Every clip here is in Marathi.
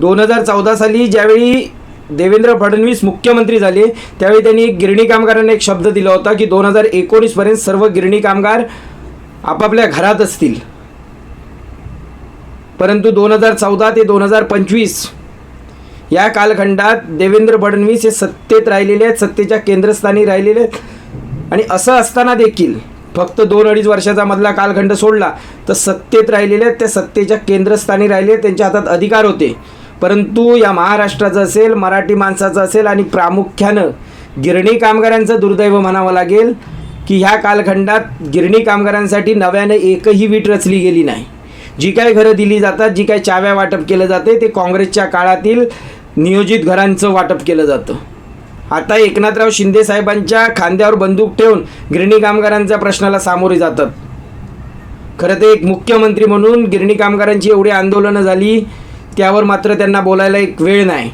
दोन हजार चौदा साली ज्यावेळी देवेंद्र फडणवीस मुख्यमंत्री झाले त्यावेळी त्यांनी गिरणी कामगारांना एक शब्द दिला होता की दोन हजार एकोणीसपर्यंत सर्व गिरणी कामगार आपापल्या घरात असतील. परंतु दोन हजार चौदा ते दोन हजार पंचवीस या कालखंडात देवेंद्र फडणवीस हे सत्तेत राहिलेले आहेत सत्तेच्या केंद्रस्थानी राहिलेले आहेत. आणि असं असताना देखील फक्त दोन अडीच वर्षाचा मधला कालखंड सोडला तर सत्तेत राहिलेले आहेत त्या सत्तेच्या केंद्रस्थानी राहिले त्यांच्या हातात अधिकार होते. परंतु या महाराष्ट्राचं असेल मराठी माणसाचं असेल आणि प्रामुख्यानं गिरणी कामगारांचं दुर्दैव म्हणावं लागेल की ह्या कालखंडात गिरणी कामगारांसाठी नव्यानं एकही वीट रचली गेली नाही. जी काय घरं दिली जातात जी काय चाव्या वाटप केलं जाते ते काँग्रेसच्या काळातील नियोजित घरांचं वाटप केलं जातं. आता एकनाथराव शिंदे साहेबांच्या खांद्यावर बंदूक ठेवून गिरणी कामगारांच्या प्रश्नाला सामोरे जातात. खरं ते एक मुख्यमंत्री म्हणून गिरणी कामगारांची एवढी आंदोलनं झाली त्यावर मात्र त्यांना बोलायला एक वेळ नाही.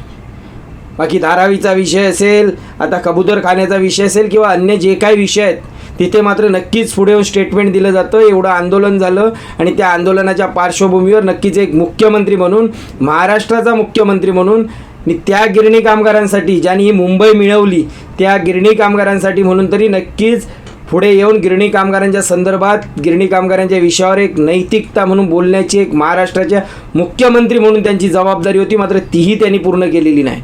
बाकी धारावीचा विषय असेल आता कबूतरखान्याचा विषय असेल किंवा अन्य जे काही विषय आहेत तिथे मात्र नक्कीच पुढे येऊन स्टेटमेंट दिलं जातं. एवढं आंदोलन झालं आणि त्या आंदोलनाच्या पार्श्वभूमीवर नक्कीच एक मुख्यमंत्री म्हणून महाराष्ट्राचा मुख्यमंत्री म्हणून आणि त्या गिरणी कामगारांसाठी ज्यांनी ही मुंबई मिळवली त्या गिरणी कामगारांसाठी म्हणून तरी नक्कीच पुढे येऊन गिरणी कामगारांच्या संदर्भात गिरणी कामगारांच्या विषयावर एक नैतिकता म्हणून बोलण्याची एक महाराष्ट्राच्या मुख्यमंत्री म्हणून त्यांची जबाबदारी होती मात्र तीही त्यांनी पूर्ण केलेली नाही.